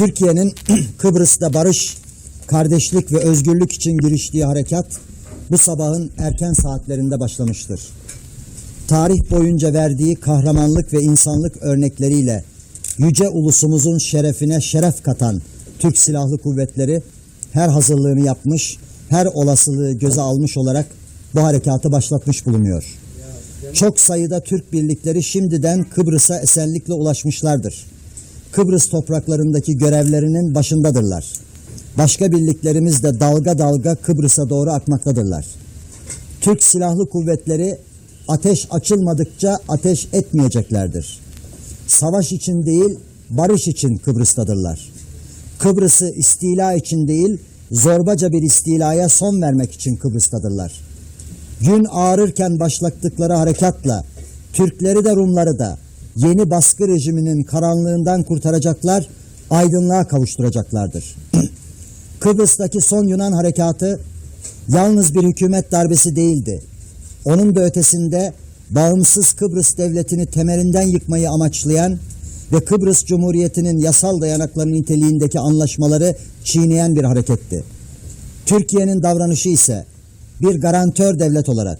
Türkiye'nin Kıbrıs'ta barış, kardeşlik ve özgürlük için giriştiği harekat bu sabahın erken saatlerinde başlamıştır. Tarih boyunca verdiği kahramanlık ve insanlık örnekleriyle yüce ulusumuzun şerefine şeref katan Türk Silahlı Kuvvetleri her hazırlığını yapmış, her olasılığı göze almış olarak bu harekatı başlatmış bulunuyor. Çok sayıda Türk birlikleri şimdiden Kıbrıs'a esenlikle ulaşmışlardır. Kıbrıs topraklarındaki görevlerinin başındadırlar. Başka birliklerimiz de dalga dalga Kıbrıs'a doğru akmaktadırlar. Türk Silahlı Kuvvetleri ateş açılmadıkça ateş etmeyeceklerdir. Savaş için değil, barış için Kıbrıs'tadırlar. Kıbrıs'ı istila için değil, zorbaca bir istilaya son vermek için Kıbrıs'tadırlar. Gün ağrırken başlattıkları harekatla Türkleri de Rumları da yeni baskı rejiminin karanlığından kurtaracaklar, aydınlığa kavuşturacaklardır. Kıbrıs'taki son Yunan harekatı yalnız bir hükümet darbesi değildi. Onun da ötesinde bağımsız Kıbrıs devletini temelinden yıkmayı amaçlayan ve Kıbrıs Cumhuriyeti'nin yasal dayanakları niteliğindeki anlaşmaları çiğneyen bir hareketti. Türkiye'nin davranışı ise bir garantör devlet olarak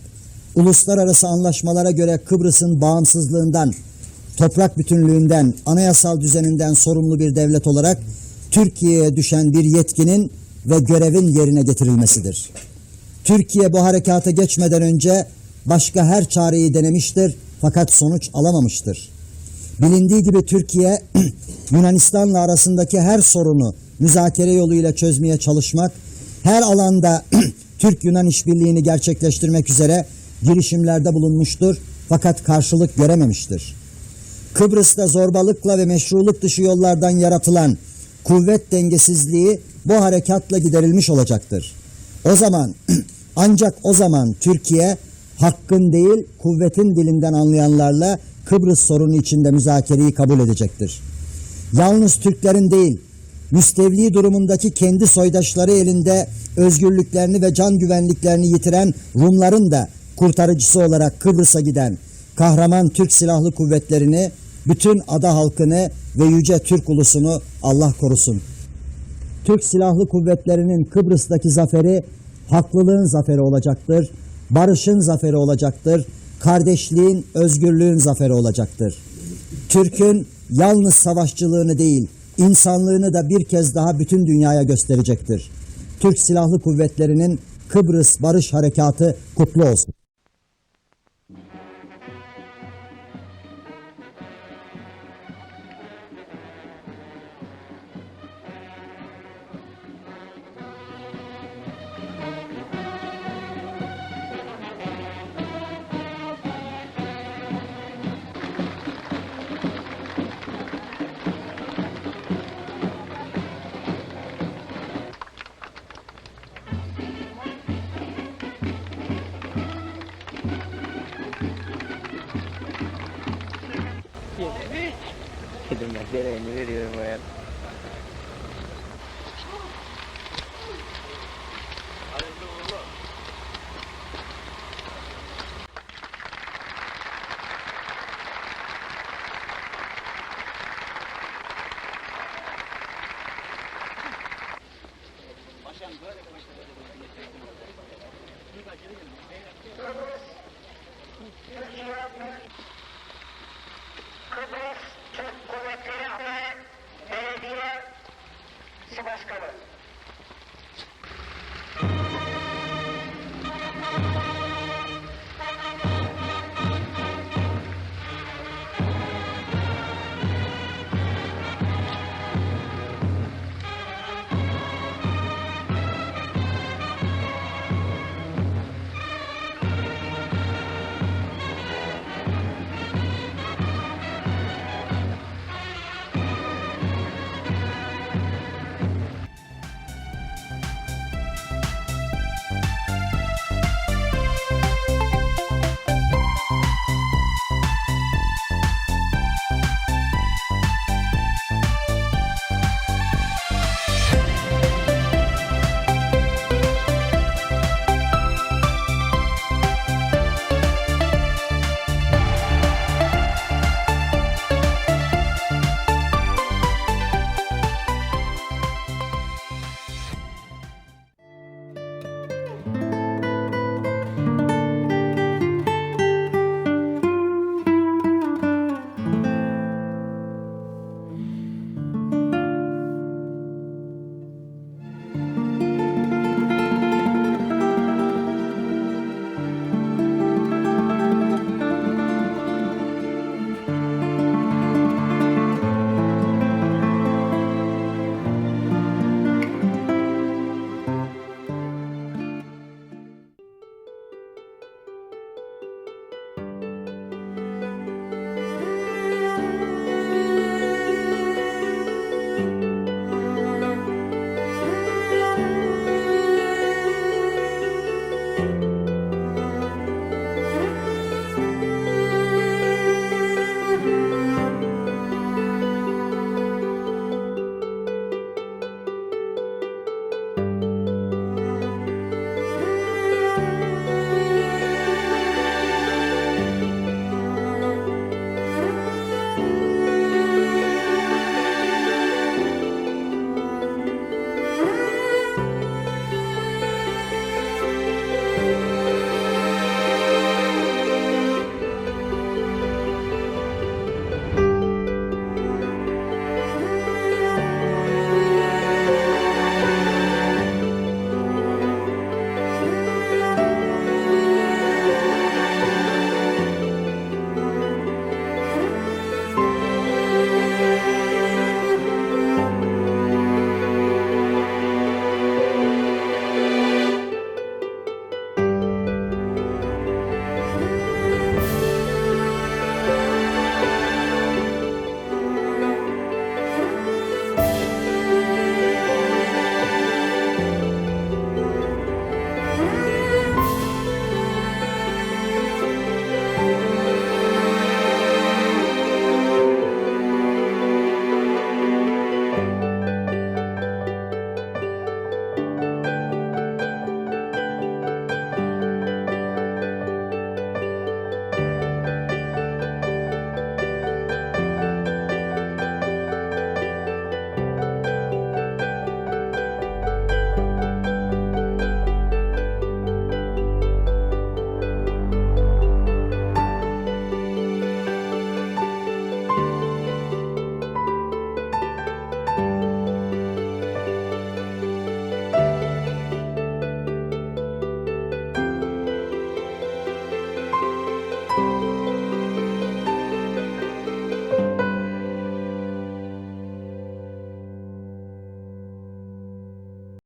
uluslararası anlaşmalara göre Kıbrıs'ın bağımsızlığından, toprak bütünlüğünden, anayasal düzeninden sorumlu bir devlet olarak Türkiye'ye düşen bir yetkinin ve görevin yerine getirilmesidir. Türkiye bu harekata geçmeden önce başka her çareyi denemiştir fakat sonuç alamamıştır. Bilindiği gibi Türkiye Yunanistan'la arasındaki her sorunu müzakere yoluyla çözmeye çalışmak, her alanda Türk-Yunan işbirliğini gerçekleştirmek üzere girişimlerde bulunmuştur fakat karşılık görememiştir. Kıbrıs'ta zorbalıkla ve meşruluk dışı yollardan yaratılan kuvvet dengesizliği bu harekatla giderilmiş olacaktır. O zaman ancak o zaman Türkiye hakkın değil kuvvetin dilinden anlayanlarla Kıbrıs sorunu içinde müzakereyi kabul edecektir. Yalnız Türklerin değil, müstevli durumundaki kendi soydaşları elinde özgürlüklerini ve can güvenliklerini yitiren Rumların da kurtarıcısı olarak Kıbrıs'a giden kahraman Türk Silahlı Kuvvetlerini, bütün ada halkını ve yüce Türk ulusunu Allah korusun. Türk Silahlı Kuvvetleri'nin Kıbrıs'taki zaferi haklılığın zaferi olacaktır, barışın zaferi olacaktır, kardeşliğin, özgürlüğün zaferi olacaktır. Türk'ün yalnız savaşçılığını değil, insanlığını da bir kez daha bütün dünyaya gösterecektir. Türk Silahlı Kuvvetleri'nin Kıbrıs Barış Harekatı kutlu olsun. ഇതിൻ്റെ മറ്റേ റേഞ്ചിൽ വരുവാൻ പോയാൽ Kıbrıs! Kıbrıs! Türk Kuvvetleri Ana Belediye Başkanı